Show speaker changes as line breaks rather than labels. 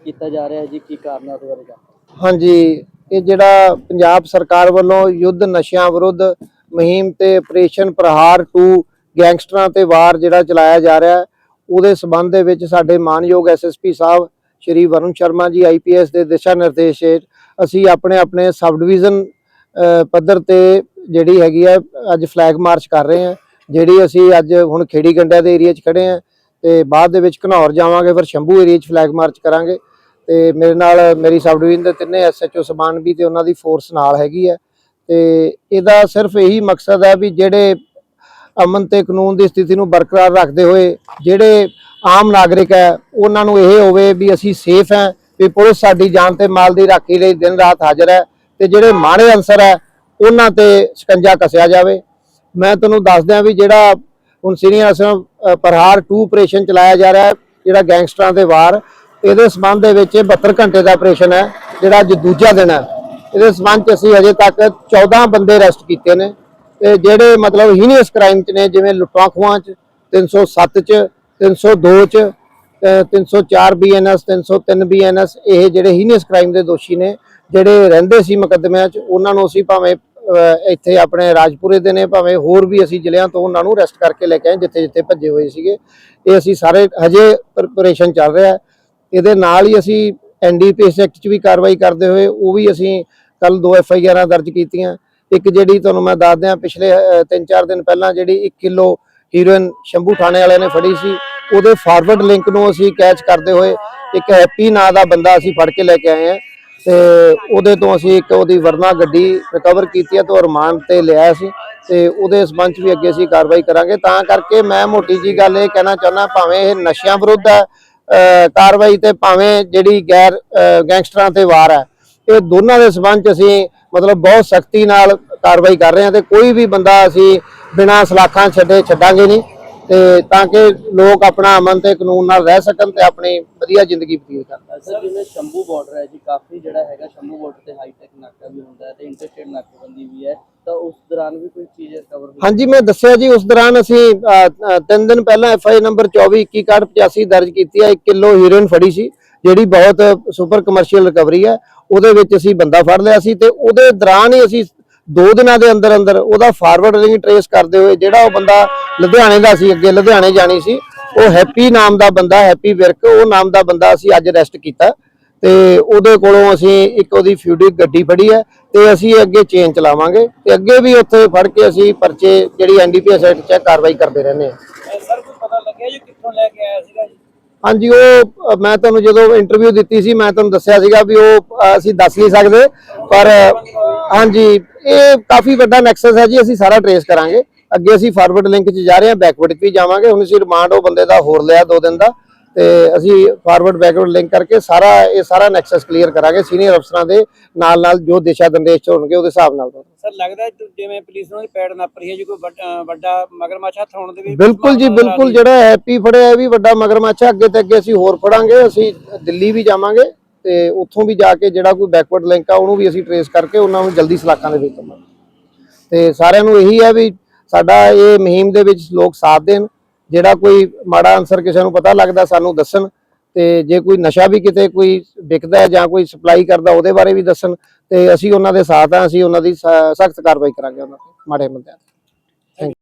ਕੀਤਾ ਜਾ ਰਿਹਾ ਹੈ ਜੀ ਕੀ ਕਾਰਨ ਹੈ ਉਹਦੇ ਬਾਰੇ ਜਾਣਕਾਰੀ
ਹਾਂਜੀ ਇਹ ਜਿਹੜਾ ਪੰਜਾਬ ਸਰਕਾਰ ਵੱਲੋਂ ਯੁੱਧ ਨਸ਼ਿਆਂ ਵਿਰੁੱਧ ਮੁਹਿੰਮ ਤੇ ਆਪਰੇਸ਼ਨ ਪ੍ਰਹਾਰ 2 ਗੈਂਗਸਟਰਾਂ ਤੇ ਵਾਰ ਜਿਹੜਾ ਚਲਾਇਆ ਜਾ ਰਿਹਾ ਹੈ ਉਹਦੇ ਸਬੰਧ ਦੇ ਵਿੱਚ ਸਾਡੇ ਮਾਨਯੋਗ ਐਸਐਸਪੀ ਸਾਹਿਬ ਸ਼੍ਰੀ ਵਰੁਣ ਸ਼ਰਮਾ ਜੀ ਆਈਪੀਐਸ ਦੇ ਦਿਸ਼ਾ ਨਿਰਦੇਸ਼ ਹੇਠ ਅਸੀਂ ਆਪਣੇ ਆਪਣੇ ਸਬ ਡਿਵੀਜ਼ਨ ਅ, ਪੱਧਰ ਤੇ ਜਿਹੜੀ ਹੈਗੀ ਹੈ ਅੱਜ ਫਲੈਗ ਮਾਰਚ ਕਰ ਰਹੇ ਹਾਂ ਜਿਹੜੀ ਅਸੀਂ ਅੱਜ ਹੁਣ ਖੇੜੀ ਗੰਡਿਆ ਦੇ ਏਰੀਆ 'ਚ ਖੜੇ ਹਾਂ ਤੇ ਬਾਅਦ ਦੇ ਵਿੱਚ ਘਨੌਰ ਜਾਵਾਂਗੇ, ਫਿਰ ਸ਼ੰਭੂ ਏਰੀਆ 'ਚ ਫਲੈਗ ਮਾਰਚ ਕਰਾਂਗੇ, ਤੇ ਮੇਰੇ ਨਾਲ ਮੇਰੀ ਸਬ ਡਿਵੀਜ਼ਨ ਦੇ ਤਿੰਨੇ ਐਸਐਚਓ ਸਮਾਨ ਵੀ ਤੇ ਉਹਨਾਂ ਦੀ ਫੋਰਸ ਨਾਲ ਹੈਗੀ ਹੈ ਤੇ ਇਹਦਾ ਸਿਰਫ ਇਹੀ ਮਕਸਦ ਹੈ ਵੀ ਜਿਹੜੇ ਅਮਨ ਤੇ ਕਾਨੂੰਨ ਦੀ ਸਥਿਤੀ ਨੂੰ ਬਰਕਰਾਰ ਰੱਖਦੇ ਹੋਏ, ਜਿਹੜੇ ਆਮ ਨਾਗਰਿਕ ਹੈ ਉਹਨਾਂ ਨੂੰ ਇਹ ਹੋਵੇ ਵੀ ਅਸੀਂ ਸੇਫ ਹੈ ਵੀ ਪੁਲਿਸ ਸਾਡੀ ਜਾਨ ਤੇ ਮਾਲ ਦੀ ਰਾਖੀ ਲਈ ਦਿਨ ਰਾਤ ਹਾਜ਼ਰ ਹੈ ਤੇ ਜਿਹੜੇ ਮਾੜੇ ਅਨਸਰ ਹੈ ਉਹਨਾਂ ਤੇ ਸ਼ਿਕੰਜਾ ਕੱਸਿਆ ਜਾਵੇ। ਮੈਂ ਤੁਹਾਨੂੰ ਦੱਸ ਦਿਆਂ ਵੀ ਜਿਹੜਾ ਹੁਣ ਸੀਨੀਅਰ ਅਸਮ ਪ੍ਰਹਾਰ 2 ਆਪਰੇਸ਼ਨ ਚਲਾਇਆ ਜਾ ਰਿਹਾ ਹੈ, ਜਿਹੜਾ ਗੈਂਗਸਟਰਾਂ ਦੇ ਵਾਰ, ਇਹਦੇ ਸਬੰਧ ਦੇ ਵਿੱਚ ਇਹ 72 ਘੰਟੇ ਦਾ ਆਪਰੇਸ਼ਨ ਹੈ, ਜਿਹੜਾ ਅੱਜ ਦੂਜਾ ਦਿਨ ਹੈ। ਇਹਦੇ ਸਬੰਧ ਚ ਅਸੀਂ ਹਜੇ ਤੱਕ 14 ਬੰਦੇ ਅਰੈਸਟ ਕੀਤੇ ਨੇ। ਤੇ ਜਿਹੜੇ ਮਤਲਬ ਹੀਨੀਅਸ ਕ੍ਰਾਈਮ ਚ ਨੇ, ਜਿਵੇਂ ਲੁੱਟਾਂ ਖੋਹਾਂ ਚ 307 ਚ 302 ਚ, ਤੇ 304 ਬੀਐਨਐਸ 303 ਬੀਐਨਐਸ ਇਹ ਜਿਹੜੇ ਹੀਨੀਅਸ ਕ੍ਰਾਈਮ ਦੇ ਦੋਸ਼ੀ ਨੇ, ਜਿਹੜੇ ਰਹਿੰਦੇ ਸੀ ਮੁਕੱਦਮਿਆਂ ਚ, ਉਹਨਾਂ ਨੂੰ ਅਸੀਂ ਭਾਵੇਂ ਇੱਥੇ ਆਪਣੇ ਰਾਜਪੁਰੇ ਦੇ ਨੇ, ਭਾਵੇਂ ਹੋਰ ਵੀ ਅਸੀਂ ਜ਼ਿਲ੍ਹਿਆਂ ਤੋਂ ਉਹਨਾਂ ਨੂੰ ਰੈਸਟ ਕਰਕੇ ਲੈ ਕੇ ਆਏ ਜਿੱਥੇ ਜਿੱਥੇ ਭੱਜੇ ਹੋਏ ਸੀਗੇ। ਇਹ ਅਸੀਂ ਸਾਰੇ, ਹਜੇ ਪ੍ਰੈਪਰੇਸ਼ਨ ਚੱਲ ਰਿਹਾ ਇਹਦੇ ਨਾਲ ਹੀ ਅਸੀਂ ਐਨਡੀਪੀਐਸ ਐਕਟ 'ਚ ਵੀ ਕਾਰਵਾਈ ਕਰਦੇ ਹੋਏ, ਉਹ ਵੀ ਅਸੀਂ ਕੱਲ ਦੋ ਐਫ ਆਈ ਆਰਾਂ ਦਰਜ ਕੀਤੀਆਂ। ਇੱਕ ਜਿਹੜੀ ਤੁਹਾਨੂੰ ਮੈਂ ਦੱਸ ਦਿਆਂ, ਪਿਛਲੇ 3-4 ਦਿਨ ਪਹਿਲਾਂ ਜਿਹੜੀ 1 ਕਿਲੋ ਹੀਰੋਇਨ ਸ਼ੰਭੂ ਥਾਣੇ ਵਾਲਿਆਂ ਨੇ ਫੜੀ ਸੀ, ਉਹਦੇ ਫਾਰਵਰਡ ਲਿੰਕ ਨੂੰ ਅਸੀਂ ਕੈਚ ਕਰਦੇ ਹੋਏ ਇੱਕ ਹੈਪੀ ਨਾਂ ਦਾ ਬੰਦਾ ਅਸੀਂ ਫੜ ਕੇ ਲੈ ਕੇ ਆਏ ਹਾਂ। ਤੇ ਉਹਦੇ ਤੋਂ ਅਸੀਂ ਇੱਕ ਉਹਦੀ ਵਰਨਾ ਗੱਡੀ ਰਿਕਵਰ ਕੀਤੀ ਹੈ ਤੇ ਉਹ ਰਿਮਾਂਡ ਤੇ ਲਿਆ ਸੀ। ਤੇ ਉਹਦੇ ਸਬੰਧ 'ਚ ਵੀ ਅੱਗੇ ਅਸੀਂ ਕਾਰਵਾਈ ਕਰਾਂਗੇ। ਤਾਂ ਕਰਕੇ ਮੈਂ ਮੋਟੀ ਜੀ ਗੱਲ ਇਹ ਕਹਿਣਾ ਚਾਹੁੰਦਾ, ਭਾਵੇਂ ਇਹ ਨਸ਼ਿਆਂ ਵਿਰੁੱਧ ਹੈ ਕਾਰਵਾਈ ਤੇ ਭਾਵੇਂ ਜਿਹੜੀ ਗੈਰ ਗੈਂਗਸਟਰਾਂ ਤੇ ਵਾਰ ਹੈ ਇਹ ਦੋਨਾਂ ਦੇ ਸਬੰਧ 'ਚ ਅਸੀਂ ਮਤਲਬ ਬਹੁਤ ਸਖਤੀ ਨਾਲ ਕਾਰਵਾਈ ਕਰ ਰਹੇ ਹਾਂ ਤੇ ਕੋਈ ਵੀ ਬੰਦਾ ਅਸੀਂ ਬਿਨਾਂ ਸਲਾਖਾਂ ਛੱਡੇ ਛੱਡਾਂਗੇ ਨਹੀਂ। ਤੇ ਤਾਂ ਕਿ ਲੋਕ ਆਪਣਾ ਅਮਨ ਤੇ ਕਾਨੂੰਨ ਨਾਲ ਰਹਿ ਸਕਣ ਤੇ ਆਪਣੀ ਵਧੀਆ ਜ਼ਿੰਦਗੀ ਬਤੀਤ ਕਰਨ
ਸਰ ਜਿਵੇਂ ਸ਼ੰਭੂ ਬਾਰਡਰ ਹੈ ਜੀ ਕਾਫੀ ਜਿਹੜਾ ਹੈਗਾ ਸ਼ੰਭੂ ਬਾਰਡਰ ਤੇ ਹਾਈ ਟੈਕ ਨਾਕਾ ਵੀ ਹੁੰਦਾ ਹੈ ਤੇ ਇੰਟਰਸਟੇਟ ਨਾਕਾਬੰਦੀ ਵੀ ਹੈ ਤਾਂ ਉਸ ਦੌਰਾਨ ਵੀ ਕੋਈ ਚੀਜ਼ ਕਵਰ ਹੋਈ?
ਹਾਂਜੀ ਮੈਂ ਦੱਸਿਆ ਜੀ ਉਸ ਦੌਰਾਨ ਅਸੀਂ ਅ, ਅ, ਤਿੰਨ ਦਿਨ ਪਹਿਲਾਂ ਐਫ ਆਈ ਨੰਬਰ 24 2185 ਦਰਜ ਕੀਤੀ ਹੈ 1 ਕਿਲੋ ਹੀਰੋਇਨ ਫੜੀ ਸੀ ਜਿਹੜੀ ਬਹੁਤ ਸੁਪਰ ਕਮਰਸ਼ੀਅਲ ਰਿਕਵਰੀ ਹੈ ਉਹਦੇ ਵਿੱਚ ਅਸੀਂ ਬੰਦਾ ਫੜ ਲਿਆ ਸੀ ਤੇ ਉਹਦੇ ਦੌਰਾਨ ਹੀ ਅਸੀਂ ਦੋ ਦਿਨਾਂ ਦੇ ਅੰਦਰ ਅੰਦਰ ਉਹਦਾ ਫਾਰਵਰਡ ਲਿੰਕ ਟਰੇਸ ਕਰਦੇ ਹੋਏ ਜਿਹੜਾ ਉਹ ਬੰਦਾ ਲੁਧਿਆਣੇ ਦਾ ਸੀ ਅੱਗੇ ਲੁਧਿਆਣੇ ਜਾਣੀ ਸੀ ਉਹ ਹੈਪੀ ਨਾਮ ਦਾ ਬੰਦਾ ਹੈਪੀ ਵਿਰਕ ਉਹ ਨਾਮ ਦਾ ਬੰਦਾ ਅਸੀਂ ਅੱਜ ਅਰੈਸਟ ਕੀਤਾ ਤੇ ਉਹਦੇ ਕੋਲੋਂ ਅਸੀਂ ਇੱਕ ਉਹਦੀ ਫਿਊਡੀ ਗੱਡੀ ਫੜੀ ਹੈ ਤੇ ਅਸੀਂ ਅੱਗੇ ਚੇਨ ਚਲਾਵਾਂਗੇ ਤੇ ਅੱਗੇ ਵੀ ਉੱਥੇ ਫੜ ਕੇ ਅਸੀਂ ਪਰਚੇ ਜਿਹੜੀ ਐਨਡੀਪੀਐਸ ਐਕਟ 'ਚ ਕਾਰਵਾਈ ਕਰਦੇ ਰਹਿੰਦੇ ਹਾਂ।
ਸਰ ਕੋਈ ਪਤਾ ਲੱਗਿਆ ਜੀ ਕਿੱਥੋਂ ਲੈ ਕੇ ਆਇਆ ਸੀਗਾ ਜੀ?
ਹਾਂਜੀ ਉਹ ਮੈਂ ਤੁਹਾਨੂੰ ਜਦੋਂ ਇੰਟਰਵਿਊ ਦਿੱਤੀ ਸੀ ਮੈਂ ਤੁਹਾਨੂੰ ਦੱਸਿਆ ਸੀਗਾ ਵੀ ਉਹ ਅਸੀਂ ਦੱਸ ਨਹੀਂ ਸਕਦੇ ਪਰ ਹਾਂਜੀ ਇਹ ਕਾਫੀ ਵੱਡਾ ਨੈਕਸਸ ਹੈ ਜੀ ਅਸੀਂ ਸਾਰਾ ਟਰੇਸ ਕਰਾਂਗੇ। ਅੱਗੇ ਅਸੀਂ ਫਾਰਵਰਡ ਲਿੰਕ 'ਚ ਜਾ ਰਹੇ ਹਾਂ ਬੈਕਵਰਡ 'ਚ ਵੀ ਜਾਵਾਂਗੇ। ਹੁਣ ਅਸੀਂ ਰਿਮਾਂਡ ਉਹ ਬੰਦੇ ਦਾ ਹੋਰ ਲਿਆ ਦੋ ਦਿਨ ਦਾ। ਤੇ ਅਸੀਂ ਫਾਰਵਰਡ ਬੈਕਵਰਡ ਲਿੰਕ ਕਰਕੇ ਸਾਰਾ ਇਹ ਸਾਰਾ ਨੈਕਸਸ ਕਲੀਅਰ ਕਰਾਂਗੇ। ਸੀਨੀਅਰ ਅਫਸਰਾਂ ਦੇ ਨਾਲ ਨਾਲ ਜੋ ਦਿਸ਼ਾ ਨਿਰਦੇਸ਼ ਹੋਣਗੇ ਉਹਦੇ ਹਿਸਾਬ ਨਾਲ।
ਸਰ ਲੱਗਦਾ ਜਿਵੇਂ ਪੁਲਿਸ ਨੂੰ ਪੈੜ ਨੱਪ ਰਹੀ ਹੈ ਜੀ ਕੋਈ ਵੱਡਾ ਮਗਰਮੱਛ ਹੱਥ ਹੋਣ ਦੇ ਵੀ
ਬਿਲਕੁਲ ਜੀ ਬਿਲਕੁਲ ਜਿਹੜਾ ਹੈਪੀ ਫੜਿਆ ਇਹ ਵੀ ਵੱਡਾ ਮਗਰਮੱਛ ਅੱਗੇ ਤੇ ਅੱਗੇ ਅਸੀਂ ਹੋਰ ਫੜਾਂਗੇ ਅਸੀਂ ਦਿੱਲੀ ਵੀ ਜਾਵਾਂਗੇ। ਤੇ ਉੱਥੋਂ ਵੀ ਜਾ ਕੇ ਜਿਹੜਾ ਕੋਈ ਬੈਕਵਰਡ ਲਿੰਕ ਆ, ਉਹਨੂੰ ਵੀ ਅਸੀਂ ਟਰੇਸ ਕਰਕੇ ਉਹਨਾਂ ਨੂੰ ਜਲਦੀ ਸਲਾਖਾਂ ਦੇ ਵਿੱਚ ਦਵਾਂਗੇ। ਤੇ ਸਾਰਿਆਂ ਨੂੰ ਇਹੀ ਹੈ ਵੀ ਸਾਡਾ ਇਹ ਮੁਹਿੰਮ ਦੇ ਵਿੱਚ ਲੋਕ ਸਾਥ ਦੇਣ, ਜਿਹੜਾ ਕੋਈ ਮਾੜਾ ਅਨਸਰ ਕਿਸੇ ਨੂੰ ਪਤਾ ਲੱਗਦਾ, ਸਾਨੂੰ ਦੱਸਣ ਤੇ ਜੇ ਕੋਈ ਨਸ਼ਾ ਵੀ ਕਿਤੇ ਕੋਈ ਵਿਕਦਾ ਹੈ ਜਾਂ ਕੋਈ ਸਪਲਾਈ ਕਰਦਾ, ਉਹਦੇ ਬਾਰੇ ਵੀ ਦੱਸਣ ਤੇ ਅਸੀਂ ਉਹਨਾਂ ਦੇ ਸਾਥ ਆ ਅਸੀਂ ਉਹਨਾਂ ਦੀ ਸਖਤ ਕਾਰਵਾਈ ਕਰਾਂਗੇ ਉਹਨਾਂ ਤੇ, ਮਾੜੇ ਬੰਦਿਆਂ ਤੇ।